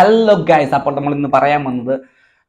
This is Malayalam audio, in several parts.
ഹലോ ഗൈസ് അപ്പോൾ നമ്മൾ ഇന്ന് പറയാൻ വന്നത്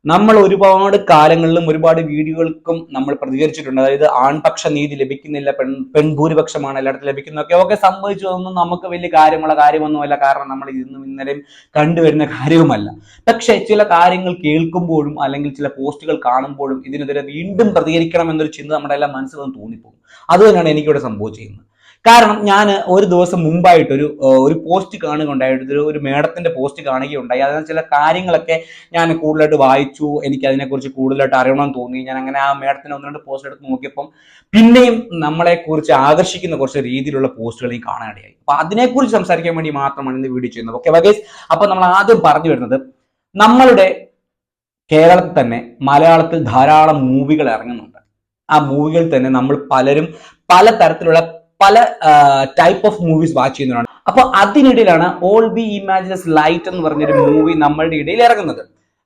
നമ്മൾ ഒരുപാട് കാലങ്ങളിലും ഒരുപാട് വീഡിയോകൾക്കും നമ്മൾ പ്രതികരിച്ചിട്ടുണ്ട്. അതായത് ആൺപക്ഷ നീതി ലഭിക്കുന്നില്ല പെൺ പെൺഭൂരിപക്ഷമാണ് എല്ലായിടത്തും ലഭിക്കുന്നതൊക്കെ. ഒക്കെ സംഭവിച്ചതൊന്നും നമുക്ക് വലിയ കാര്യമുള്ള കാര്യമൊന്നുമല്ല. കാരണം നമ്മൾ ഇന്നും ഇന്നലെയും കണ്ടുവരുന്ന കാര്യവുമല്ല. പക്ഷേ ചില കാര്യങ്ങൾ കേൾക്കുമ്പോഴും അല്ലെങ്കിൽ ചില പോസ്റ്റുകൾ കാണുമ്പോഴും ഇതിനെതിരെ വീണ്ടും പ്രതികരിക്കണം എന്നൊരു ചിന്ത നമ്മുടെ എല്ലാം മനസ്സിൽ നിന്ന് തോന്നിപ്പോകും. അത് തന്നെയാണ് എനിക്കിവിടെ സംഭവിച്ചിരുന്നത് കാരണം ഞാൻ ഒരു ദിവസം മുമ്പായിട്ട് ഒരു ഒരു പോസ്റ്റ് കാണുകയുണ്ടായിട്ട് ഒരു മേഡത്തിന്റെ പോസ്റ്റ് കാണുകയുണ്ടായി. അതിന് ചില കാര്യങ്ങളൊക്കെ ഞാൻ കൂടുതലായിട്ട് വായിച്ചു. എനിക്ക് അതിനെക്കുറിച്ച് കൂടുതലായിട്ട് അറിയണമെന്ന് തോന്നി. ഞാൻ അങ്ങനെ ആ മേഡത്തിന് ഒന്ന് രണ്ട് പോസ്റ്റ് എടുത്ത് നോക്കിയപ്പം പിന്നെയും നമ്മളെക്കുറിച്ച് ആകർഷിക്കുന്ന കുറച്ച് രീതിയിലുള്ള പോസ്റ്റുകൾ ഈ കാണാനിടയായി. അപ്പൊ അതിനെക്കുറിച്ച് സംസാരിക്കാൻ വേണ്ടി മാത്രമാണ് ഇന്ന് വീഡിയോ ചെയ്യുന്നത്. ഓക്കെ വകേസ് അപ്പൊ നമ്മൾ ആദ്യം പറഞ്ഞു വരുന്നത് നമ്മളുടെ കേരളത്തിൽ തന്നെ മലയാളത്തിൽ ധാരാളം മൂവികൾ ഇറങ്ങുന്നുണ്ട്. ആ മൂവികൾ തന്നെ നമ്മൾ പലരും പല തരത്തിലുള്ള പല ടൈപ്പ് ഓഫ് മൂവീസ് വാച്ച് ചെയ്യുന്നവരാണ്. അപ്പൊ അതിനിടയിലാണ് ഓൾ ബി ഇമാജിനസ് ലൈറ്റ് എന്ന് പറഞ്ഞൊരു മൂവി നമ്മളുടെ ഇടയിൽ ഇറങ്ങുന്നത്.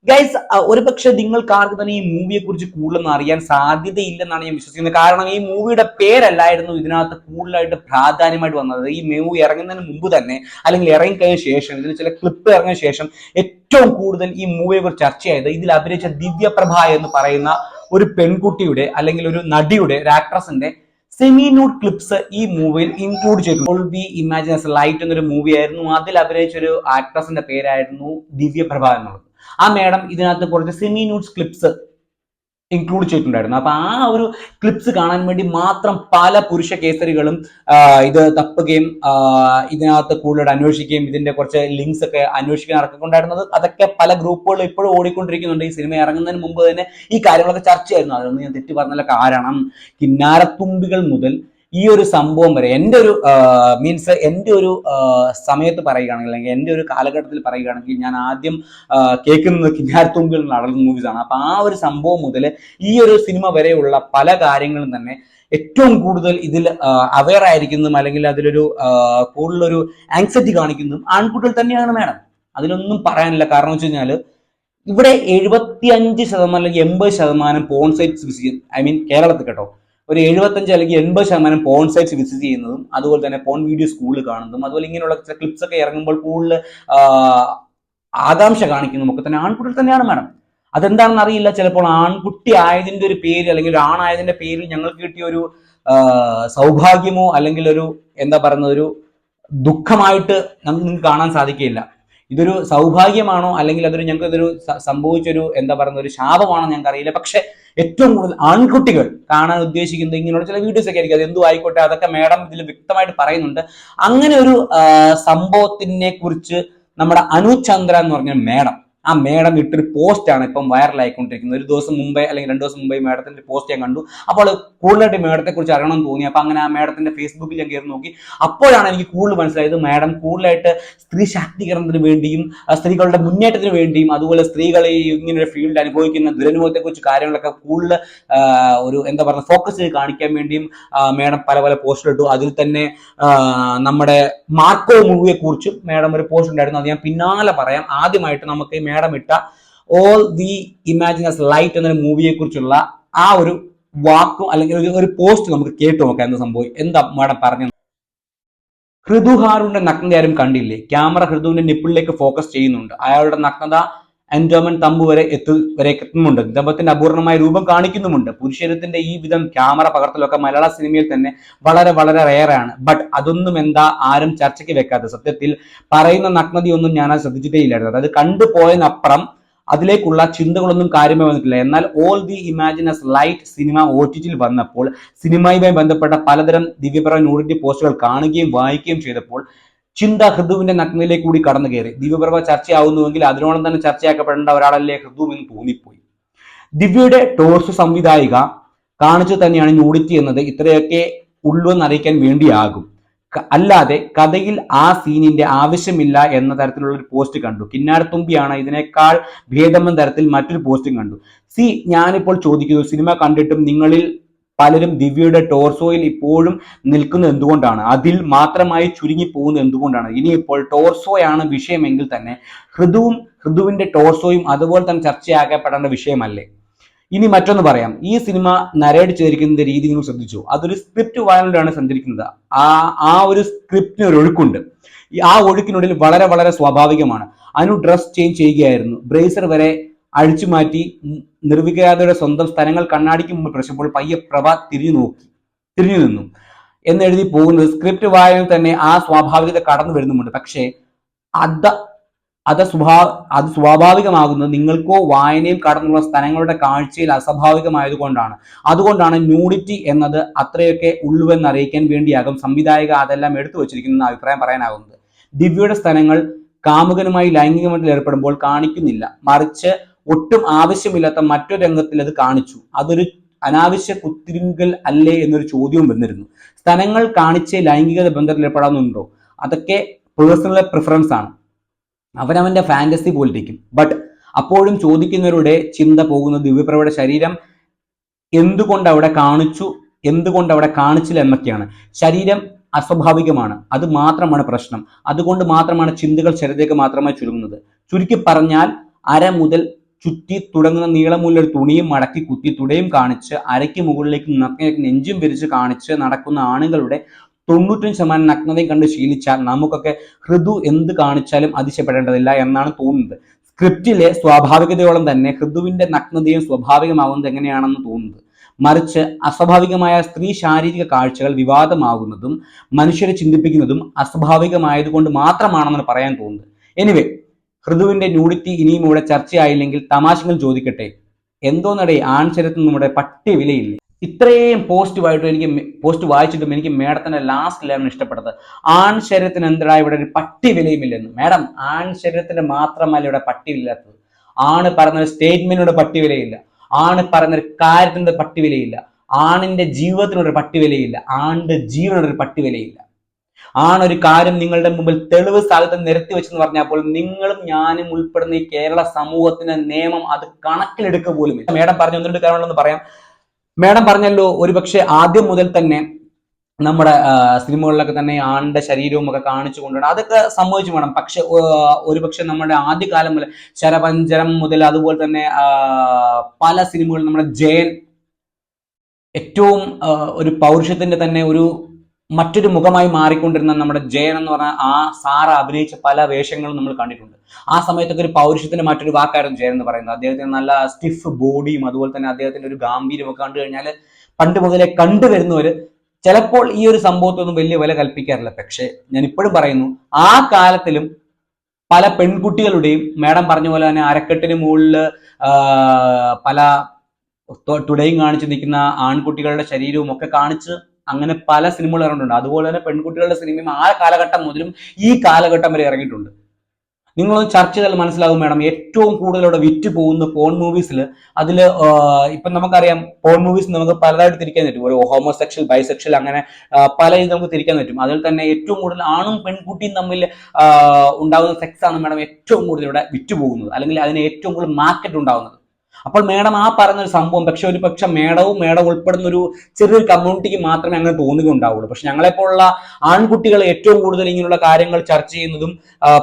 ഗൈസ് ഒരു പക്ഷെ നിങ്ങൾക്ക് ആർക്ക് തന്നെ ഈ മൂവിയെ കുറിച്ച് കൂടുതലൊന്നും അറിയാൻ സാധ്യതയില്ലെന്നാണ് ഞാൻ വിശ്വസിക്കുന്നത്. കാരണം ഈ മൂവിയുടെ പേരല്ലായിരുന്നു ഇതിനകത്ത് കൂടുതലായിട്ട് പ്രാധാന്യമായിട്ട് വന്നത്. ഈ മൂവി ഇറങ്ങുന്നതിന് മുമ്പ് തന്നെ അല്ലെങ്കിൽ ഇറങ്ങിക്കഴിഞ്ഞ ശേഷം ഇതിൽ ചില ക്ലിപ്പ് ഇറങ്ങിയ ശേഷം ഏറ്റവും കൂടുതൽ ഈ മൂവിയെ കുറിച്ച് ചർച്ചയായത് ഇതിൽ അഭിനയിച്ച ദിവ്യപ്രഭ എന്ന് പറയുന്ന ഒരു പെൺകുട്ടിയുടെ അല്ലെങ്കിൽ ഒരു നടിയുടെ ഒരു ആക്ട്രസിന്റെ സെമി ന്യൂഡ് ക്ലിപ്സ് ഈ മൂവിയിൽ ഇൻക്ലൂഡ് ചെയ്തു ബി ഇമാജിനസ് ലൈറ്റ് എന്നൊരു മൂവി ആയിരുന്നു. അതിൽ അഭിനയിച്ച ഒരു ആക്ട്രസിന്റെ പേരായിരുന്നു ദിവ്യ പ്രഭാ എന്നുള്ളത്. ആ മേഡം ഇതിനകത്ത് കുറച്ച് സെമി ന്യൂഡ്സ് ക്ലിപ്സ് ഇൻക്ലൂഡ് ചെയ്തിട്ടുണ്ടായിരുന്നു. അപ്പൊ ആ ഒരു ക്ലിപ്സ് കാണാൻ വേണ്ടി മാത്രം പല പുരുഷ കേസരികളും ഇത് തപ്പുകയും ഇതിനകത്ത് കൂടുതൽ അന്വേഷിക്കുകയും ഇതിന്റെ കുറച്ച് ലിങ്ക്സ് ഒക്കെ അന്വേഷിക്കാൻ ഇറക്കിക്കൊണ്ടായിരുന്നത് അതൊക്കെ പല ഗ്രൂപ്പുകളും ഇപ്പോഴും ഓടിക്കൊണ്ടിരിക്കുന്നുണ്ട്. ഈ സിനിമ ഇറങ്ങുന്നതിന് മുമ്പ് തന്നെ ഈ കാര്യങ്ങളൊക്കെ ചർച്ചയായിരുന്നു അതൊന്നും ഞാൻ തെറ്റി പറഞ്ഞല്ല കാരണം കിന്നാരത്തുമ്പികൾ മുതൽ ഈ ഒരു സംഭവം വരെ എന്റെ ഒരു മീൻസ് എന്റെ ഒരു സമയത്ത് പറയുകയാണെങ്കിൽ അല്ലെങ്കിൽ എന്റെ ഒരു കാലഘട്ടത്തിൽ പറയുകയാണെങ്കിൽ ഞാൻ ആദ്യം കേൾക്കുന്നത് കിഞ്ഞാർ തുമ്പിൽ നടന്ന മൂവീസാണ് അപ്പൊ ആ ഒരു സംഭവം മുതൽ ഈ ഒരു സിനിമ വരെയുള്ള പല കാര്യങ്ങളും തന്നെ ഏറ്റവും കൂടുതൽ ഇതിൽ അവെയർ ആയിരിക്കുന്നതും അല്ലെങ്കിൽ അതിലൊരു കൂടുതലൊരു ആങ്സൈറ്റി കാണിക്കുന്നതും ആൺകുട്ടികൾ തന്നെയാണ് മാഡം അതിലൊന്നും പറയാനില്ല. കാരണം വെച്ച് കഴിഞ്ഞാൽ ഇവിടെ എഴുപത്തി അഞ്ച് ശതമാനം അല്ലെങ്കിൽ എൺപത് ശതമാനം porn sites visit I mean കേരളത്തിൽ കേട്ടോ. ഒരു എഴുപത്തഞ്ച് അല്ലെങ്കിൽ എൺപത് ശതമാനം പോൺ സൈറ്റ്സ് വിസിറ്റ് ചെയ്യുന്നതും അതുപോലെ തന്നെ പോൺ വീഡിയോ സ്കൂളിൽ കാണുന്നതും അതുപോലെ ഇങ്ങനെയുള്ള ചില ക്ലിപ്സ് ഒക്കെ ഇറങ്ങുമ്പോൾ കൂടുതൽ ആകാംക്ഷ കാണിക്കുന്നതും ഒക്കെ തന്നെ ആൺകുട്ടികൾ തന്നെയാണ് മാഡം അതെന്താണെന്ന് അറിയില്ല. ചിലപ്പോൾ ആൺകുട്ടി ആയതിന്റെ ഒരു പേര് അല്ലെങ്കിൽ ഒരു ആണായതിന്റെ പേരിൽ ഞങ്ങൾക്ക് കിട്ടിയ ഒരു സൗഭാഗ്യമോ അല്ലെങ്കിൽ ഒരു എന്താ പറയുന്ന ഒരു ദുഃഖമായിട്ട് നമുക്ക് കാണാൻ സാധിക്കില്ല ഇതൊരു സൗഭാഗ്യമാണോ അല്ലെങ്കിൽ അതൊരു ഞങ്ങൾക്ക് ഇതൊരു സംഭവിച്ചൊരു എന്താ പറയുന്ന ഒരു ശാപമാണോ ഞങ്ങൾക്ക് അറിയില്ല പക്ഷെ ഏറ്റവും കൂടുതൽ ആൺകുട്ടികൾ കാണാൻ ഉദ്ദേശിക്കുന്നത് ഇങ്ങനെയുള്ള ചില വീഡിയോസ് ഒക്കെ ആയിരിക്കും. അത് എന്തു ആയിക്കോട്ടെ അതൊക്കെ മാഡം ഇതിൽ വ്യക്തമായിട്ട് പറയുന്നുണ്ട്. അങ്ങനെ ഒരു സംഭവത്തിനെ കുറിച്ച് നമ്മുടെ അനു ചന്ദ്ര എന്ന് പറഞ്ഞ മേഡം ആ മേഡം ഇട്ടൊരു പോസ്റ്റ് ആണ് ഇപ്പം വൈറലായിക്കൊണ്ടിരിക്കുന്നത് ഒരു ദിവസം മുമ്പേ അല്ലെങ്കിൽ രണ്ട് ദിവസം മുമ്പേ മേഡത്തിന്റെ പോസ്റ്റ് ഞാൻ കണ്ടു. അപ്പോൾ കൂടുതലായിട്ട് മേഡത്തെ കുറിച്ച് അറിയണമെന്ന് തോന്നി. അപ്പോൾ അങ്ങനെ ആ മേഡത്തിന്റെ ഫേസ്ബുക്കിൽ ഞാൻ കയറി നോക്കി. അപ്പോഴാണ് എനിക്ക് കൂടുതൽ മനസ്സിലായത് മേഡം കൂടുതലായിട്ട് സ്ത്രീ ശാക്തീകരണത്തിന് വേണ്ടിയും സ്ത്രീകളുടെ മുന്നേറ്റത്തിന് വേണ്ടിയും അതുപോലെ സ്ത്രീകളെ ഇങ്ങനെ ഒരു ഫീൽഡ് അനുഭവിക്കുന്ന ദുരനുഭവത്തെ കുറിച്ച് കാര്യങ്ങളൊക്കെ കൂടുതൽ ഒരു എന്താ പറയുക ഫോക്കസ് ചെയ്ത് കാണിക്കാൻ വേണ്ടിയും മേഡം പല പല പോസ്റ്റുകൾ ഇട്ടു. അതിൽ തന്നെ നമ്മുടെ മാർക്കോ മൂവിയെ കുറിച്ചും മേഡം ഒരു പോസ്റ്റ് ഉണ്ടായിരുന്നു. അത് ഞാൻ പിന്നാലെ പറയാം. ആദ്യമായിട്ട് നമുക്ക് മേഡം ഇട്ട ഓൾ ദി ഇമാജിനസ് ലൈറ്റ് എന്നൊരു മൂവിയെ കുറിച്ചുള്ള ആ ഒരു വാക്കും അല്ലെങ്കിൽ ഒരു- പോസ്റ്റ് നമുക്ക് കേട്ടു നോക്കാം എന്താ സംഭവം. എന്താ മേഡം പറഞ്ഞു ഹൃദു ഹാരൂന്റെ നഗ്നത ആരും കണ്ടില്ലേ? ക്യാമറ ഹൃദുവിന്റെ നിപ്പിളിലേക്ക് ഫോക്കസ് ചെയ്യുന്നുണ്ട്. അയാളുടെ നഗ്നത എൻജോയ്മെന്റ് തമ്പ് വരെ എത്തു വരെ എത്തുന്നുണ്ട് ദമ്പത്തിന്റെ അപൂർണമായ രൂപം കാണിക്കുന്നുമുണ്ട്. പുരുഷരത്തിന്റെ ഈ വിധം ക്യാമറ പകർത്തലൊക്കെ മലയാള സിനിമയിൽ തന്നെ വളരെ വളരെ റെയറാണ്. ബട്ട് അതൊന്നും എന്താ ആരും ചർച്ചയ്ക്ക് വെക്കാത്ത. സത്യത്തിൽ പറയുന്ന നഗ്നതയൊന്നും ഞാൻ അത് ശ്രദ്ധിച്ചിട്ടേ ഇല്ലായിരുന്നു അതായത് കണ്ടുപോയതിനപ്പുറം അതിലേക്കുള്ള ചിന്തകളൊന്നും കാര്യമായി വന്നിട്ടില്ല. എന്നാൽ all the imagine as light cinema O T ടിയിൽ വന്നപ്പോൾ സിനിമയുമായി ബന്ധപ്പെട്ട പലതരം ദിവ്യപര ന്യൂഡിറ്റി പോസ്റ്റുകൾ കാണുകയും വായിക്കുകയും ചെയ്തപ്പോൾ ചിന്ത ഹൃദുവിന്റെ നഗ്നയിലേക്ക് കൂടി കടന്നു കയറി. ദിവ്യപ്രഭ ചർച്ചയാവുന്നുവെങ്കിൽ അതിനോളം തന്നെ ചർച്ചയാക്കപ്പെടേണ്ട ഒരാളല്ലേ ഹൃദു എന്ന് തോന്നിപ്പോയി. ദിവ്യയുടെ ടോർച്ച് സംവിധായിക കാണിച്ചു തന്നെയാണ് ന്യൂഡിറ്റി എന്നത് ഇത്രയൊക്കെ ഉള്ളുവെന്ന് അറിയിക്കാൻ വേണ്ടിയാകും. അല്ലാതെ കഥയിൽ ആ സീനിന്റെ ആവശ്യമില്ല എന്ന തരത്തിലുള്ള ഒരു പോസ്റ്റ് കണ്ടു. കിന്നാരത്തുമ്പിയാണ് ഇതിനേക്കാൾ ഭേദമെന്ന തരത്തിൽ മറ്റൊരു പോസ്റ്റും കണ്ടു. സി ഞാനിപ്പോൾ ചോദിക്കുന്നു. സിനിമ കണ്ടിട്ടും നിങ്ങളിൽ പലരും ദിവ്യയുടെ ടോർസോയിൽ ഇപ്പോഴും നിൽക്കുന്നത് എന്തുകൊണ്ടാണ്? അതിൽ മാത്രമായി ചുരുങ്ങി പോകുന്നത് എന്തുകൊണ്ടാണ്? ഇനിയിപ്പോൾ ടോർസോയാണ് വിഷയമെങ്കിൽ തന്നെ ഹൃദുവും ഹൃദുവിന്റെ ടോർസോയും അതുപോലെ തന്നെ ചർച്ചയാക്കപ്പെടേണ്ട വിഷയമല്ലേ? ഇനി മറ്റൊന്ന് പറയാം. ഈ സിനിമ നരേഡ് ചെയ്തിരിക്കുന്ന രീതി നിങ്ങൾ ശ്രദ്ധിച്ചു. അതൊരു സ്ക്രിപ്റ്റ് വായനയിലാണ് സഞ്ചരിക്കുന്നത്. ആ ആ ഒരു സ്ക്രിപ്റ്റിന് ഒരു ഒഴുക്കുണ്ട്. ആ ഒഴുക്കിനുള്ളിൽ വളരെ വളരെ സ്വാഭാവികമാണ്. അനു ഡ്രസ് ചേഞ്ച് ചെയ്യുകയായിരുന്നു. ബ്രേസർ വരെ അഴിച്ചു മാറ്റി ഉം, നിർവികാരതയുടെ സ്വന്തം സ്ഥലങ്ങൾ കണ്ണാടിക്ക് മുമ്പ് പ്രശ്നപ്പോൾ പയ്യെ പ്രഭ തിരിഞ്ഞു നോക്കി തിരിഞ്ഞു നിന്നു. എന്നെഴുതി പോകുന്നത് സ്ക്രിപ്റ്റ് വായനയിൽ തന്നെ ആ സ്വാഭാവികത കടന്നു വരുന്നുമുണ്ട്. പക്ഷേ അത് അത് സ്വഭാ അത് സ്വാഭാവികമാകുന്നത് നിങ്ങൾക്കോ വായനയും കടന്നുള്ള സ്ഥലങ്ങളുടെ കാഴ്ചയിൽ അസ്വാഭാവികമായതുകൊണ്ടാണ്. അതുകൊണ്ടാണ് ന്യൂഡിറ്റി എന്നത് അത്രയൊക്കെ ഉള്ളുവെന്ന് അറിയിക്കാൻ വേണ്ടിയാകും സംവിധായക അതെല്ലാം എടുത്തു വച്ചിരിക്കുന്ന അഭിപ്രായം പറയാനാകുന്നത്. ദിവ്യയുടെ സ്ഥലങ്ങൾ കാമുകനുമായി ലൈംഗികമായിട്ട് ഏർപ്പെടുമ്പോൾ കാണിക്കുന്നില്ല. മറിച്ച് ഒട്ടും ആവശ്യമില്ലാത്ത മറ്റൊരു രംഗത്തിൽ അത് കാണിച്ചു. അതൊരു അനാവശ്യ കുത്തിരിങ്കൽ അല്ലേ എന്നൊരു ചോദ്യവും വന്നിരുന്നു. സ്ഥലങ്ങൾ കാണിച്ച് ലൈംഗിക ബന്ധത്തിൽ ഏർപ്പെടാവുന്നുണ്ടോ അതൊക്കെ പേഴ്സണൽ പ്രിഫറൻസ് ആണ്. അവനവന്റെ ഫാന്റസി പോലിരിക്കും. ബട്ട് അപ്പോഴും ചോദിക്കുന്നവരുടെ ചിന്ത പോകുന്ന ദിവ്യപ്രഭയുടെ ശരീരം എന്തുകൊണ്ട് അവിടെ കാണിച്ചു എന്തുകൊണ്ട് അവിടെ കാണിച്ചില്ല എന്നൊക്കെയാണ്. ശരീരം അസ്വാഭാവികമാണ്. അത് മാത്രമാണ് പ്രശ്നം. അതുകൊണ്ട് മാത്രമാണ് ചിന്തകൾ ശരീരത്തേക്ക് മാത്രമായി ചുരുങ്ങുന്നത്. ചുരുക്കി പറഞ്ഞാൽ അര മുതൽ ചുറ്റി തുടങ്ങുന്ന നീളമുള്ള ഒരു തുണിയും മടക്കി കുത്തി തുടയും കാണിച്ച് അരയ്ക്ക് മുകളിലേക്ക് നഗ്നയ്ക്ക് നെഞ്ചും വിരിച്ച് കാണിച്ച് നടക്കുന്ന ആണുങ്ങളുടെ തൊണ്ണൂറ്റഞ്ച് ശതമാനം നഗ്നതയും കണ്ട് ശീലിച്ചാൽ നമുക്കൊക്കെ ഹൃദു എന്ത് കാണിച്ചാലും അതിശയപ്പെടേണ്ടതില്ല എന്നാണ് തോന്നുന്നത്. സ്ക്രിപ്റ്റിലെ സ്വാഭാവികതയോളം തന്നെ ഹൃദുവിന്റെ നഗ്നതയും സ്വാഭാവികമാകുന്നത് എങ്ങനെയാണെന്ന് തോന്നുന്നത്. മറിച്ച് അസ്വാഭാവികമായ സ്ത്രീ ശാരീരിക കാഴ്ചകൾ വിവാദമാകുന്നതും മനുഷ്യരെ ചിന്തിപ്പിക്കുന്നതും അസ്വാഭാവികമായതുകൊണ്ട് മാത്രമാണെന്ന് പറയാൻ തോന്നുന്നത്. എനിവേ ഹൃദുവിന്റെ ന്യൂഡിറ്റി ഇനിയും ഇവിടെ ചർച്ചയായില്ലെങ്കിൽ തമാശകൾ ചോദിക്കട്ടെ? എന്തോന്നടേ ആൺശരത്തിൽ നമ്മുടെ പട്ടി വിലയില്ലേ. ഇത്രയും പോസ്റ്റ് വായിട്ടും എനിക്ക് പോസ്റ്റ് വായിച്ചിട്ടും എനിക്ക് മേഡത്തിന്റെ ലാസ്റ്റ് ലൈൻ ഇഷ്ടപ്പെട്ടത്. ആൺ ശരീരത്തിന് ഇവിടെ ഒരു പട്ടി വിലയുമില്ലെന്ന്? മേഡം ആൺ മാത്രമല്ല ഇവിടെ പട്ടി വിലയില്ലാത്തത്. ആണ് പറഞ്ഞൊരു സ്റ്റേറ്റ്മെന്റിനോട് പട്ടി വിലയില്ല. ആണ് പറഞ്ഞൊരു കാര്യത്തിന്റെ പട്ടി വിലയില്ല. ആണിന്റെ ജീവിതത്തിനോട് പട്ടി വിലയില്ല. ആണിന്റെ ജീവനോട് ഒരു പട്ടി വിലയില്ല. ആണൊരു കാര്യം നിങ്ങളുടെ മുമ്പിൽ തെളിവ് സ്ഥലത്ത് നിരത്തി വെച്ചെന്ന് പറഞ്ഞപ്പോൾ നിങ്ങളും ഞാനും ഉൾപ്പെടുന്ന ഈ കേരള സമൂഹത്തിന്റെ നിയമം അത് കണക്കിലെടുക്കുക പോലും ഇല്ല. മേഡം പറഞ്ഞു ഒന്നിട്ട് കാര്യങ്ങളൊന്ന് പറയാം. മേഡം പറഞ്ഞല്ലോ ഒരുപക്ഷെ ആദ്യം മുതൽ തന്നെ നമ്മുടെ സിനിമകളിലൊക്കെ തന്നെ ആണിന്റെ ശരീരവും ഒക്കെ കാണിച്ചു കൊണ്ടുവരണം. അതൊക്കെ സംഭവിച്ചു വേണം. പക്ഷെ ഒരുപക്ഷെ നമ്മുടെ ആദ്യകാലം മുതൽ ശരപഞ്ചരം മുതൽ അതുപോലെ തന്നെ പല സിനിമകളും നമ്മുടെ ജയൻ ഏറ്റവും ഒരു പൗരുഷത്തിന്റെ തന്നെ ഒരു മറ്റൊരു മുഖമായി മാറിക്കൊണ്ടിരുന്ന നമ്മുടെ ജയൻ എന്ന് പറഞ്ഞ ആ സാറ അഭിനയിച്ച പല വേഷങ്ങളും നമ്മൾ കണ്ടിട്ടുണ്ട്. ആ സമയത്തൊക്കെ ഒരു പൗരുഷത്തിന്റെ മറ്റൊരു വാക്കായിരുന്നു ജയൻ എന്ന് പറയുന്നത്. അദ്ദേഹത്തിന് നല്ല സ്റ്റിഫ് ബോഡിയും അതുപോലെ തന്നെ അദ്ദേഹത്തിന്റെ ഒരു ഗാംഭീര്യം ഒക്കെ കണ്ടു കഴിഞ്ഞാൽ പണ്ട് മുതലേ കണ്ടുവരുന്നവര് ചിലപ്പോൾ ഈ ഒരു സംഭവത്തൊന്നും വലിയ വില കൽപ്പിക്കാറില്ല. പക്ഷേ ഞാൻ ഇപ്പോഴും പറയുന്നു ആ കാലത്തിലും പല പെൺകുട്ടികളുടെയും മേഡം പറഞ്ഞ പോലെ തന്നെ അരക്കെട്ടിന് മുകളിൽ പല തുടയും കാണിച്ച് നിൽക്കുന്ന ആൺകുട്ടികളുടെ ശരീരവും ഒക്കെ കാണിച്ച് അങ്ങനെ പല സിനിമകൾ ഇറങ്ങിയിട്ടുണ്ട്. അതുപോലെ തന്നെ പെൺകുട്ടികളുടെ സിനിമയും ആ കാലഘട്ടം മുതലും ഈ കാലഘട്ടം വരെ ഇറങ്ങിയിട്ടുണ്ട്. നിങ്ങളൊന്ന് ചർച്ച ചെയ്താൽ മനസ്സിലാകും മേഡം ഏറ്റവും കൂടുതൽ അവിടെ വിറ്റ് പോകുന്ന പോൺ മൂവീസിൽ അതിൽ ഇപ്പം നമുക്കറിയാം പോൺ മൂവീസ് നമുക്ക് പലതായിട്ട് തിരിക്കാൻ പറ്റും. ഒരു ഹോമോസെക്ഷൽ ബൈസെക്ഷൽ അങ്ങനെ പല ഇത് നമുക്ക് തിരിക്കാൻ പറ്റും. അതിൽ തന്നെ ഏറ്റവും കൂടുതൽ ആണും പെൺകുട്ടിയും തമ്മിൽ ഉണ്ടാകുന്ന സെക്സ് ആണ് മേഡം ഏറ്റവും കൂടുതൽ ഇവിടെ വിറ്റ് പോകുന്നത്. അല്ലെങ്കിൽ അതിന് ഏറ്റവും കൂടുതൽ മാർക്കറ്റ് ഉണ്ടാകുന്നത്. അപ്പോൾ മേഡം ആ പറഞ്ഞ ഒരു സംഭവം പക്ഷെ ഒരു പക്ഷെ മേഡവും മേഡം ഉൾപ്പെടുന്ന ഒരു ചെറിയൊരു കമ്മ്യൂണിറ്റിക്ക് മാത്രമേ അങ്ങനെ തോന്നുകയുണ്ടാവുള്ളൂ. പക്ഷെ ഞങ്ങളെപ്പോലുള്ള ആൺകുട്ടികൾ ഏറ്റവും കൂടുതൽ ഇങ്ങനെയുള്ള കാര്യങ്ങൾ ചർച്ച ചെയ്യുന്നതും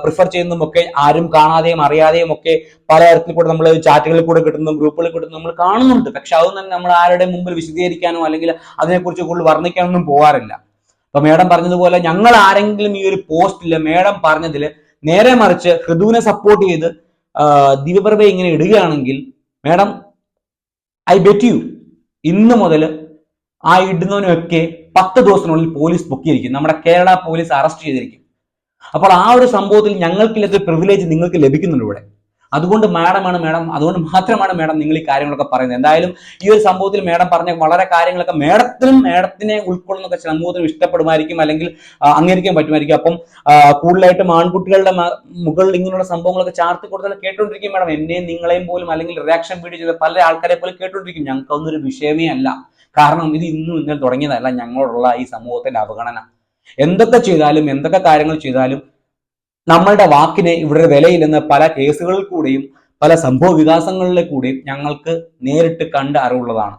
പ്രിഫർ ചെയ്യുന്നതും ഒക്കെ ആരും കാണാതെയും അറിയാതെയും ഒക്കെ പല തരത്തിൽ കൂടെ നമ്മൾ ചാറ്റുകളിൽ കൂടെ കിട്ടുന്നതും ഗ്രൂപ്പുകളിൽ കിട്ടുന്നതും നമ്മൾ കാണുന്നുണ്ട്. പക്ഷെ അതൊന്നും തന്നെ നമ്മൾ ആരുടെ മുമ്പിൽ വിശദീകരിക്കാനോ അല്ലെങ്കിൽ അതിനെക്കുറിച്ച് കൂടുതൽ വർണിക്കാനൊന്നും പോകാറില്ല. അപ്പൊ മേഡം പറഞ്ഞതുപോലെ ഞങ്ങൾ ആരെങ്കിലും ഈ ഒരു പോസ്റ്റിൽ മേഡം പറഞ്ഞതിൽ നേരെ മറിച്ച് ഹൃദുവിനെ സപ്പോർട്ട് ചെയ്ത് ദിവ്യപ്രഭയെ ഇങ്ങനെ ഇടുകയാണെങ്കിൽ മേഡം ഐ ബെറ്റ് യു ഇന്ന് മുതൽ ആ ഇടുന്നവനൊക്കെ പത്ത് ദിവസത്തിനുള്ളിൽ പോലീസ് പൊക്കിയിരിക്കും നമ്മുടെ കേരള പോലീസ് അറസ്റ്റ് ചെയ്തിരിക്കും. അപ്പോൾ ആ ഒരു സംഭവത്തിൽ ഞങ്ങൾക്ക് ഞങ്ങൾക്കില്ലാത്ത പ്രിവിലേജ് നിങ്ങൾക്ക് ലഭിക്കുന്നുണ്ട് ഇവിടെ? അതുകൊണ്ട് മാഡമാണ് മാഡം അതുകൊണ്ട് മാത്രമാണ് മാഡം നിങ്ങൾ ഈ കാര്യങ്ങളൊക്കെ പറയുന്നത്. എന്തായാലും ഈ ഒരു സംഭവത്തിൽ മാഡം പറഞ്ഞ വളരെ കാര്യങ്ങളൊക്കെ മാഡത്തിനും മാഡത്തിനെ ഉൾക്കൊള്ളുന്നൊക്കെ സമൂഹത്തിനും ഇഷ്ടപ്പെടുമായിരിക്കും അല്ലെങ്കിൽ അംഗീകരിക്കാൻ പറ്റുമായിരിക്കും. അപ്പം കൂടുതലായിട്ടും ആൺകുട്ടികളുടെ മുകളിൽ ഇങ്ങനെയുള്ള സംഭവങ്ങളൊക്കെ ചാർത്തി കൊടുത്താൽ കേട്ടുകൊണ്ടിരിക്കും മാഡം. എന്നെയും നിങ്ങളെയും പോലും അല്ലെങ്കിൽ റിയാക്ഷൻ വീഡിയോ ചെയ്ത പല ആൾക്കാരെ പോലും കേട്ടുകൊണ്ടിരിക്കും. ഞങ്ങൾക്ക് അതൊന്നൊരു വിഷയമേ അല്ല. കാരണം ഇത് ഇന്നും ഇന്നലെ തുടങ്ങിയതല്ല ഞങ്ങളോടുള്ള ഈ സമൂഹത്തിന്റെ അവഗണന. എന്തൊക്കെ ചെയ്താലും എന്തൊക്കെ കാര്യങ്ങൾ ചെയ്താലും നമ്മളുടെ വാക്കിന് ഇവിടെ വിലയില്ലെന്ന് പല കേസുകളിൽ കൂടെയും പല സംഭവ വികാസങ്ങളിലെ കൂടെയും ഞങ്ങൾക്ക് നേരിട്ട് കണ്ട് അറിവുള്ളതാണ്.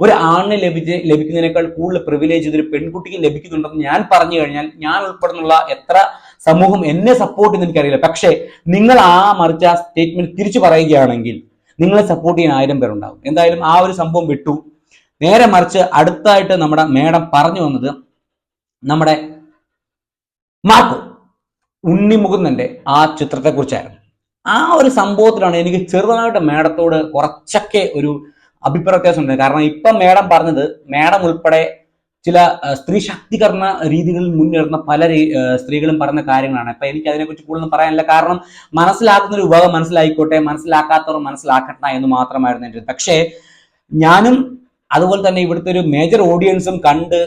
ഒരു ആണിന് ലഭിച്ച് ലഭിക്കുന്നതിനേക്കാൾ കൂടുതൽ പ്രിവിലേജ് ഇതൊരു പെൺകുട്ടിക്ക് ലഭിക്കുന്നുണ്ടെന്ന് ഞാൻ പറഞ്ഞു കഴിഞ്ഞാൽ ഞാൻ ഉൾപ്പെടുന്നുള്ള എത്ര സമൂഹം എന്നെ സപ്പോർട്ട് ചെയ്യുന്ന എനിക്കറിയില്ല. പക്ഷേ നിങ്ങൾ ആ മറിച്ച് സ്റ്റേറ്റ്മെന്റ് തിരിച്ചു പറയുകയാണെങ്കിൽ നിങ്ങളെ സപ്പോർട്ട് ചെയ്യാൻ ആയിരം പേരുണ്ടാവും. എന്തായാലും ആ ഒരു സംഭവം വിട്ടു. നേരെ മറിച്ച് അടുത്തായിട്ട് നമ്മുടെ മേഡം പറഞ്ഞു വന്നത് നമ്മുടെ മാർക്കോ. ഉണ്ണിമുകുന്ദന്റെ ആ ചിത്രത്തെക്കുറിച്ചായിരുന്നു. ആ ഒരു സംഭവത്തിലാണ് എനിക്ക് ചെറുതായിട്ട് മേഡത്തോട് കുറച്ചൊക്കെ ഒരു അഭിപ്രായ വ്യത്യാസം ഉണ്ട് കാരണം ഇപ്പം മേഡം പറഞ്ഞത് മേഡം ഉൾപ്പെടെ ചില സ്ത്രീ ശാക്തീകരണ രീതികളിൽ മുന്നേറുന്ന പല സ്ത്രീകളും പറഞ്ഞ കാര്യങ്ങളാണ്. അപ്പൊ എനിക്ക് അതിനെക്കുറിച്ച് കൂടുതൽ പറയാനില്ല. കാരണം മനസ്സിലാക്കുന്ന ഒരു വിഭാഗം മനസ്സിലായിക്കോട്ടെ മനസ്സിലാക്കാത്തവർ മനസ്സിലാക്കട്ടെ എന്ന് മാത്രമായിരുന്നു എന്റെ പക്ഷേ ഞാനും അതുപോലെ തന്നെ ഇവിടുത്തെ ഒരു മേജർ ഓഡിയൻസും കണ്ട്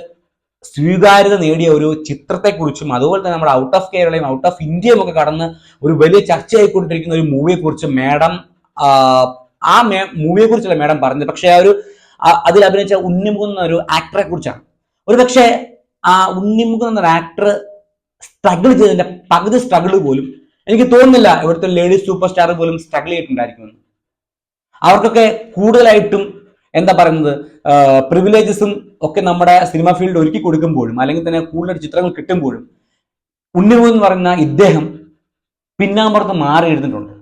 സ്വീകാര്യത നേടിയ ഒരു ചിത്രത്തെക്കുറിച്ചും അതുപോലെ തന്നെ നമ്മുടെ ഔട്ട് ഓഫ് കേരളയും ഔട്ട് ഓഫ് ഇന്ത്യയും ഒക്കെ കടന്ന് ഒരു വലിയ ചർച്ചയായിക്കൊണ്ടിരിക്കുന്ന ഒരു മൂവിയെക്കുറിച്ച് മാഡം ആ മേ മൂവിയെക്കുറിച്ചല്ല മാഡം പറഞ്ഞത്. പക്ഷേ ആ ഒരു അതിൽ അഭിനയിച്ച ഉണ്ണിമുഖുന്ന ഒരു ആക്ടറെ കുറിച്ചാണ് ഒരു പക്ഷേ ആ ഉണ്ണിമുഖം എന്ന ആക്ടർ സ്ട്രഗിൾ ചെയ്തതിന്റെ പകുതി സ്ട്രഗിൾ പോലും എനിക്ക് തോന്നുന്നില്ല ഇവിടുത്തെ ലേഡീസ് സൂപ്പർ സ്റ്റാർ പോലും സ്ട്രഗിൾ ചെയ്തിട്ടുണ്ടായിരിക്കുമെന്ന്. അവർക്കൊക്കെ കൂടുതലായിട്ടും എന്താ പറയുന്നത്? പ്രിവിലേജസും ഒക്കെ നമ്മുടെ സിനിമ ഫീൽഡ് ഒരുക്കി കൊടുക്കുമ്പോഴും അല്ലെങ്കിൽ തന്നെ കൂടുതൽ ചിത്രങ്ങൾ കിട്ടുമ്പോഴും ഉണ്ണിമുഖം എന്ന് പറയുന്ന ഇദ്ദേഹം പിന്നാമ്പുറത്ത് മാറി എഴുതിട്ടുണ്ട്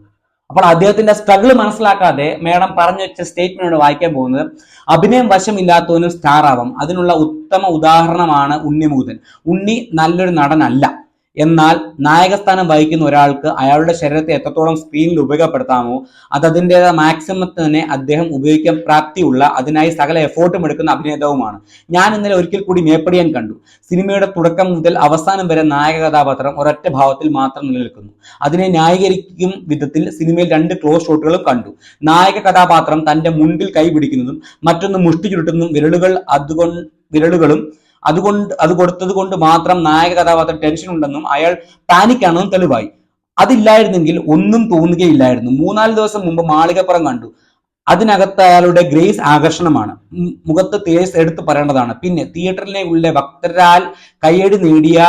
അപ്പോൾ അദ്ദേഹത്തിന്റെ സ്ട്രഗിൾ മനസ്സിലാക്കാതെ മേഡം പറഞ്ഞു വെച്ച സ്റ്റേറ്റ്മെന്റ് വായിക്കാൻ പോകുന്നത്. അഭിനയം വശമില്ലാത്തവനും സ്റ്റാർ ആവാം. അതിനുള്ള ഉത്തമ ഉദാഹരണമാണ് ഉണ്ണിമൂതൻ ഉണ്ണി നല്ലൊരു നടനല്ല. എന്നാൽ നായകസ്ഥാനം വഹിക്കുന്ന ഒരാൾക്ക് അയാളുടെ ശരീരത്തെ എത്രത്തോളം സ്ക്രീനിൽ ഉപയോഗപ്പെടുത്താമോ അത് അതിന്റെതായ മാക്സിമം തന്നെ അദ്ദേഹം ഉപയോഗിക്കാൻ പ്രാപ്തിയുള്ള അതിനായി സകല എഫോർട്ടും എടുക്കുന്ന അഭിനേതാവുമാണ്. ഞാൻ ഇന്നലെ ഒരിക്കൽ കൂടി മേപ്പടിയാൻ കണ്ടു. സിനിമയുടെ തുടക്കം മുതൽ അവസാനം വരെ നായക കഥാപാത്രം ഒരൊറ്റ ഭാവത്തിൽ മാത്രം നിലനിൽക്കുന്നു. അതിനെ ന്യായീകരിക്കും വിധത്തിൽ സിനിമയിൽ രണ്ട് ക്ലോസ് ഷോട്ടുകളും കണ്ടു. നായക കഥാപാത്രം തന്റെ മുൻപിൽ കൈ പിടിക്കുന്നതും മറ്റൊന്ന് മുഷ്ടി ചുരുട്ടുന്നതും വിരലുകൾ അതുകൊണ്ട് വിരലുകളും അതുകൊണ്ട് അത് കൊടുത്തത് കൊണ്ട് മാത്രം നായക കഥാപാത്രം ടെൻഷൻ ഉണ്ടെന്നും അയാൾ പാനിക് ആണെന്നും തെളിവായി. അതില്ലായിരുന്നെങ്കിൽ ഒന്നും തോന്നുകയില്ലായിരുന്നു. മൂന്നാൽ ദിവസം മുമ്പ് മാളികപ്പുറം കണ്ടു. അതിനകത്ത് അയാളുടെ ഗ്രേസ് ആകർഷണമാണ്. മുഖത്ത് തേസ് എടുത്തു പറയേണ്ടതാണ്. പിന്നെ തിയേറ്ററിലെ ഉള്ള ഭക്തരാൽ കയ്യടി നേടിയ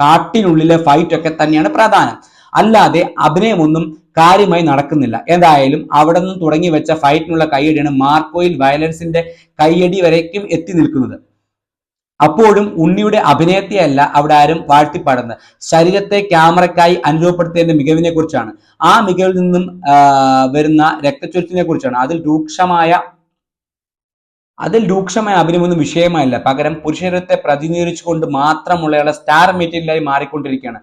കാട്ടിനുള്ളിലെ ഫൈറ്റ് ഒക്കെ തന്നെയാണ് പ്രധാനം. അല്ലാതെ അഭിനയമൊന്നും കാര്യമായി നടക്കുന്നില്ല. എന്തായാലും അവിടെ നിന്ന് തുടങ്ങി വെച്ച ഫൈറ്റിനുള്ള കയ്യടിയാണ് മാർക്കോയിൽ വയലൻസിന്റെ കയ്യടി വരയ്ക്കും എത്തി നിൽക്കുന്നത്. അപ്പോഴും ഉണ്ണിയുടെ അഭിനയത്തെയല്ല അവിടെ ആരും വാഴ്ത്തിപ്പാടുന്നത്. ശരീരത്തെ ക്യാമറയ്ക്കായി അനുഭവപ്പെടുത്തിയതിന്റെ മികവിനെ കുറിച്ചാണ്. ആ മികവിൽ നിന്നും വരുന്ന രക്തച്ചൊരിച്ചിനെ കുറിച്ചാണ്. അതിൽ രൂക്ഷമായ അതിൽ രൂക്ഷമായ അഭിനയമൊന്നും വിഷയമല്ല പകരം പുരുഷരത്തെ പ്രതിനിധീകരിച്ചുകൊണ്ട് മാത്രമുള്ള സ്റ്റാർ മെറ്റീരിയലായി മാറിക്കൊണ്ടിരിക്കുകയാണ്.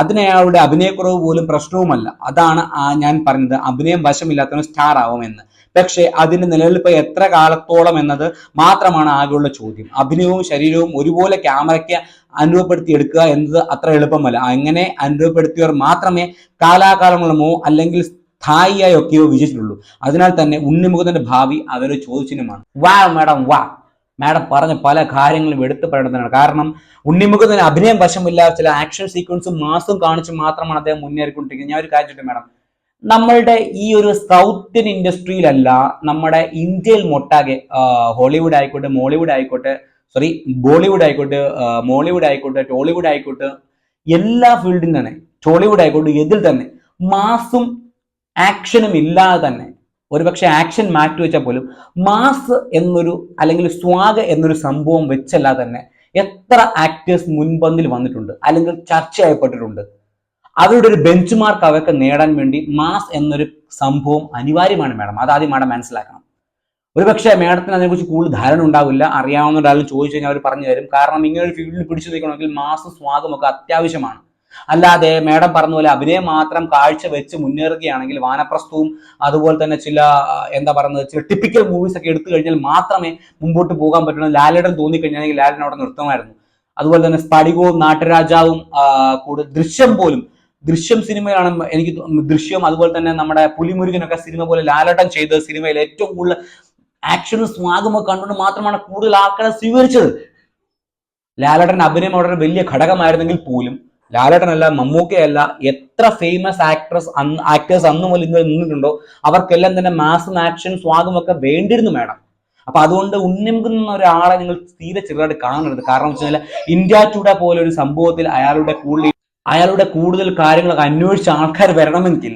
അതിന് അയാളുടെ അഭിനയക്കുറവ് പോലും പ്രശ്നവുമല്ല. അതാണ് ഞാൻ പറഞ്ഞത്. അഭിനയം വശമില്ലാത്തവന് സ്റ്റാർ ആവുമെന്ന്. പക്ഷേ അതിന്റെ നിലനിൽപ്പ് എത്ര കാലത്തോളം എന്നത് മാത്രമാണ് ആകെയുള്ള ചോദ്യം. അഭിനയവും ശരീരവും ഒരുപോലെ ക്യാമറയ്ക്ക് അനുഭവപ്പെടുത്തി എടുക്കുക എന്നത് അത്ര എളുപ്പമല്ല. അങ്ങനെ അനുഭവപ്പെടുത്തിയവർ മാത്രമേ കാലാകാലങ്ങളുമോ അല്ലെങ്കിൽ സ്ഥായിയായി ഒക്കെയോ വിജയിച്ചിട്ടുള്ളൂ. അതിനാൽ തന്നെ ഉണ്ണിമുഖത്തിന്റെ ഭാവി അവരെ ചോദിച്ചിനുമാണ് വാ മാഡം വാ. മാഡം പറഞ്ഞ പല കാര്യങ്ങളും എടുത്തു പറയേണ്ടതാണ്. കാരണം ഉണ്ണിമുഖത്തിന് അഭിനയം വശമില്ലാത്ത ചില ആക്ഷൻ സീക്വൻസും മാസും കാണിച്ച് മാത്രമാണ് അദ്ദേഹം മുന്നേറിക്കൊണ്ടിരിക്കുന്നത്. ഞാൻ ഒരു കാര്യം മാഡം? നമ്മളുടെ ഈ ഒരു സൗത്ത് ഇൻഡസ്ട്രിയിലല്ല നമ്മുടെ ഇന്ത്യയിൽ മൊട്ടാകെ ഹോളിവുഡ് ആയിക്കോട്ടെ മോളിവുഡ് ആയിക്കോട്ടെ സോറി ബോളിവുഡ് ആയിക്കോട്ടെ മോളിവുഡ് ആയിക്കോട്ടെ ടോളിവുഡ് ആയിക്കോട്ടെ എല്ലാ ഫീൽഡിൽ തന്നെ ടോളിവുഡ് ആയിക്കോട്ടെ എതിൽ തന്നെ മാസും ആക്ഷനും ഇല്ലാതെ തന്നെ ഒരുപക്ഷെ ആക്ഷൻ മാറ്റി വെച്ചാൽ പോലും മാസ് എന്നൊരു അല്ലെങ്കിൽ സ്വാഗ് എന്നൊരു സംഭവം വെച്ചല്ല തന്നെ എത്ര ആക്ടേഴ്സ് മുൻപന്തിൽ വന്നിട്ടുണ്ട് അല്ലെങ്കിൽ ചർച്ചയായപ്പെട്ടിട്ടുണ്ട്. അവരുടെ ഒരു ബെഞ്ച് മാർക്ക് അവർക്ക് നേടാൻ വേണ്ടി മാസ് എന്നൊരു സംഭവം അനിവാര്യമാണ് മാഡം. അത് ആദ്യം മാഡം മനസ്സിലാക്കണം. ഒരുപക്ഷെ മാഡത്തിന് അതിനെക്കുറിച്ച് കൂടുതൽ ധാരണ ഉണ്ടാവില്ല. അറിയാവുന്ന ഒരാളും ചോദിച്ചു കഴിഞ്ഞാൽ അവർ പറഞ്ഞു തരും. കാരണം ഇങ്ങനെ ഒരു ഫീൽഡിൽ പിടിച്ചു നിൽക്കണമെങ്കിൽ മാസം സ്വാഗം ഒക്കെ അത്യാവശ്യമാണ്. അല്ലാതെ മാഡം പറഞ്ഞ പോലെ അഭിനയം മാത്രം കാഴ്ച വെച്ച് മുന്നേറുകയാണെങ്കിൽ വാനപ്രസ്ഥവും അതുപോലെ തന്നെ ചില എന്താ പറയുന്നത് ചില ടിപ്പിക്കൽ മൂവീസ് ഒക്കെ എടുത്തു കഴിഞ്ഞാൽ മാത്രമേ മുമ്പോട്ട് പോകാൻ പറ്റുള്ളൂ ലാലിടം തോന്നിക്കഴിഞ്ഞാൽ ലാലേട്ടൻ അവിടെ നിർത്തമായിരുന്നു. അതുപോലെ തന്നെ സ്ഫടികവും നാട്ടുരാജാവും കൂടുതൽ ദൃശ്യം പോലും ദൃശ്യം സിനിമയാണ് എനിക്ക് ദൃശ്യം അതുപോലെ തന്നെ നമ്മുടെ പുലിമുരുകനൊക്കെ സിനിമ പോലെ ലാലട്ടം ചെയ്ത സിനിമയിൽ ഏറ്റവും കൂടുതൽ ആക്ഷനും സ്വാഗമൊക്കെ കണ്ടുകൊണ്ട് മാത്രമാണ് കൂടുതൽ ആൾക്കാരെ സ്വീകരിച്ചത്. ലാലട്ടൻ അഭിനയം ഒരു വലിയ ഘടകമായിരുന്നെങ്കിൽ പോലും ലാലട്ടനല്ല മമ്മൂക്കയല്ല എത്ര ഫേമസ് ആക്ട്രസ് അന്ന് ആക്ടേഴ്സ് അന്ന് മുതൽ ഇന്ന് നിന്നിട്ടുണ്ടോ അവർക്കെല്ലാം തന്നെ മാസും ആക്ഷൻ സ്വാഗമൊക്കെ വേണ്ടിയിരുന്നു മേഡം. അപ്പൊ അതുകൊണ്ട് ഉന്നമിക്കുന്ന ഒരാളെ നിങ്ങൾ തീരെ ചെറുതായിട്ട് കാണരുത്. കാരണം വെച്ചാൽ ഇന്ത്യ ടുഡേ പോലെ ഒരു സംഭവത്തിൽ അയാളുടെ കൂടുതൽ അയാളുടെ കൂടുതൽ കാര്യങ്ങളൊക്കെ അന്വേഷിച്ച ആൾക്കാർ വരണമെങ്കിൽ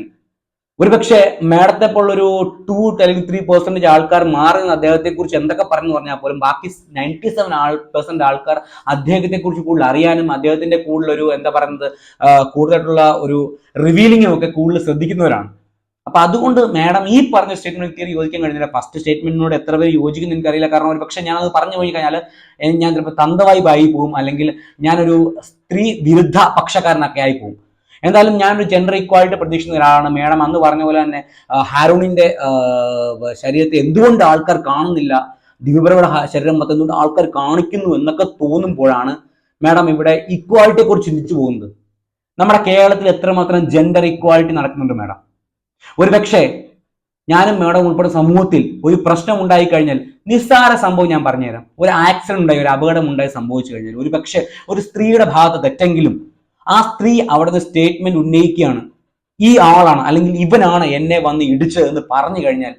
ഒരുപക്ഷെ മേഡത്തെ പോലുള്ളൊരു ടു അല്ലെങ്കിൽ ത്രീ പെർസെന്റേജ് ആൾക്കാർ മാറുന്ന അദ്ദേഹത്തെ കുറിച്ച് എന്തൊക്കെ പറഞ്ഞു പറഞ്ഞാൽ പോലും ബാക്കി നയന്റി സെവൻ ആൾ പെർസെന്റ് ആൾക്കാർ അദ്ദേഹത്തെ കുറിച്ച് കൂടുതൽ അറിയാനും അദ്ദേഹത്തിന്റെ കൂടുതലൊരു എന്താ പറയുന്നത് കൂടുതലായിട്ടുള്ള ഒരു റിവീലിംഗും ഒക്കെ കൂടുതൽ ശ്രദ്ധിക്കുന്നവരാണ്. അപ്പൊ അതുകൊണ്ട് മാഡം ഈ പറഞ്ഞ സ്റ്റേറ്റ്മെന്റ് തീരെ യോജിക്കാൻ കഴിഞ്ഞില്ല. ഫസ്റ്റ് സ്റ്റേറ്റ്മെന്റിനോട് എത്ര പേര് യോജിക്കുന്നു എനിക്കറിയില്ല. കാരണം ഒരു പക്ഷെ ഞാനത് പറഞ്ഞു പോയി കഴിഞ്ഞാൽ ഞാൻ ചിലപ്പോൾ തന്തവായി ആയി പോകും അല്ലെങ്കിൽ ഞാനൊരു സ്ത്രീ വിരുദ്ധ പക്ഷക്കാരനൊക്കെ ആയി പോകും എന്തായാലും ഞാനൊരു ജെൻഡർ ഇക്വാലിറ്റി പ്രതീക്ഷിക്കുന്ന ഒരാളാണ്. മേഡം അന്ന് പറഞ്ഞ പോലെ തന്നെ ഹാരൂണിന്റെ ശരീരത്തെ എന്തുകൊണ്ട് ആൾക്കാർ കാണുന്നില്ല? ദിവ്യപ്രഭയുടെ ശരീരം മൊത്തം എന്തുകൊണ്ട് ആൾക്കാർ കാണിക്കുന്നു എന്നൊക്കെ തോന്നുമ്പോഴാണ് മേഡം ഇവിടെ ഇക്വാലിറ്റിയെ കുറിച്ച് ചിന്തിച്ചു പോകുന്നത്. നമ്മുടെ കേരളത്തിൽ എത്രമാത്രം ജെൻഡർ ഇക്വാലിറ്റി നടക്കുന്നുണ്ട് മാഡം? ഒരുപക്ഷെ ഞാനും മേഡം ഉൾപ്പെടെ സമൂഹത്തിൽ ഒരു പ്രശ്നം ഉണ്ടായി കഴിഞ്ഞാൽ നിസ്സാര സംഭവം ഞാൻ പറഞ്ഞുതരാം. ഒരു ആക്സിഡന്റ് ഉണ്ടായി ഒരു അപകടം ഉണ്ടായി സംഭവിച്ചു കഴിഞ്ഞാൽ ഒരു ഒരു സ്ത്രീയുടെ ഭാഗത്ത് തെറ്റെങ്കിലും ആ സ്ത്രീ അവിടുന്ന് സ്റ്റേറ്റ്മെന്റ് ഉന്നയിക്കുകയാണ്. ഈ ആളാണ് അല്ലെങ്കിൽ ഇവനാണ് എന്നെ വന്ന് ഇടിച്ചത് എന്ന് പറഞ്ഞു കഴിഞ്ഞാൽ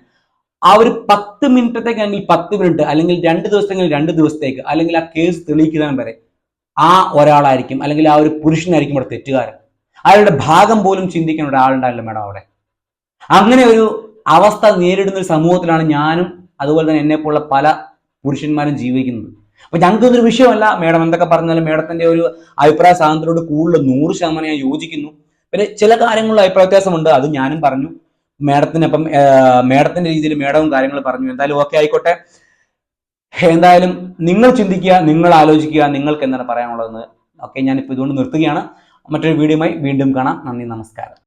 ആ ഒരു പത്ത് മിനിറ്റത്തേക്ക് അല്ലെങ്കിൽ പത്ത് മിനിറ്റ് അല്ലെങ്കിൽ രണ്ട് ദിവസത്തെങ്കിൽ രണ്ട് ദിവസത്തേക്ക് അല്ലെങ്കിൽ ആ കേസ് തെളിയിക്കുന്നതിന് വരെ ആ ഒരാളായിരിക്കും അല്ലെങ്കിൽ ആ ഒരു പുരുഷനായിരിക്കും ഇവിടെ തെറ്റുകാരൻ. അയാളുടെ ഭാഗം പോലും ചിന്തിക്കുന്ന ഒരാളുണ്ടായില്ല മേഡം അവിടെ. അങ്ങനെ ഒരു അവസ്ഥ നേരിടുന്ന ഒരു സമൂഹത്തിലാണ് ഞാനും അതുപോലെ തന്നെ എന്നെ പോലുള്ള പല പുരുഷന്മാരും ജീവിക്കുന്നത്. അപ്പൊ ഞങ്ങൾക്ക് ഇതൊരു വിഷയമല്ല. മേഡം എന്തൊക്കെ പറഞ്ഞാലും മേഡത്തിന്റെ ഒരു അഭിപ്രായ സ്വാതന്ത്ര്യത്തോട് കൂടുതൽ നൂറ് ശതമാനം ഞാൻ യോജിക്കുന്നു. പിന്നെ ചില കാര്യങ്ങളിൽ അഭിപ്രായ വ്യത്യാസമുണ്ട്. അത് ഞാനും പറഞ്ഞു. മേഡത്തിനപ്പം മേഡത്തിന്റെ രീതിയിൽ മേഡവും കാര്യങ്ങൾ പറഞ്ഞു. എന്തായാലും ഓക്കെ ആയിക്കോട്ടെ. എന്തായാലും നിങ്ങൾ ചിന്തിക്കുക നിങ്ങൾ ആലോചിക്കുക നിങ്ങൾക്ക് എന്താണ് പറയാനുള്ളതെന്ന് ഓക്കെ ഞാനിപ്പോൾ ഇതുകൊണ്ട് നിർത്തുകയാണ്. മറ്റൊരു വീഡിയോയുമായി വീണ്ടും കാണാം. നന്ദി നമസ്കാരം.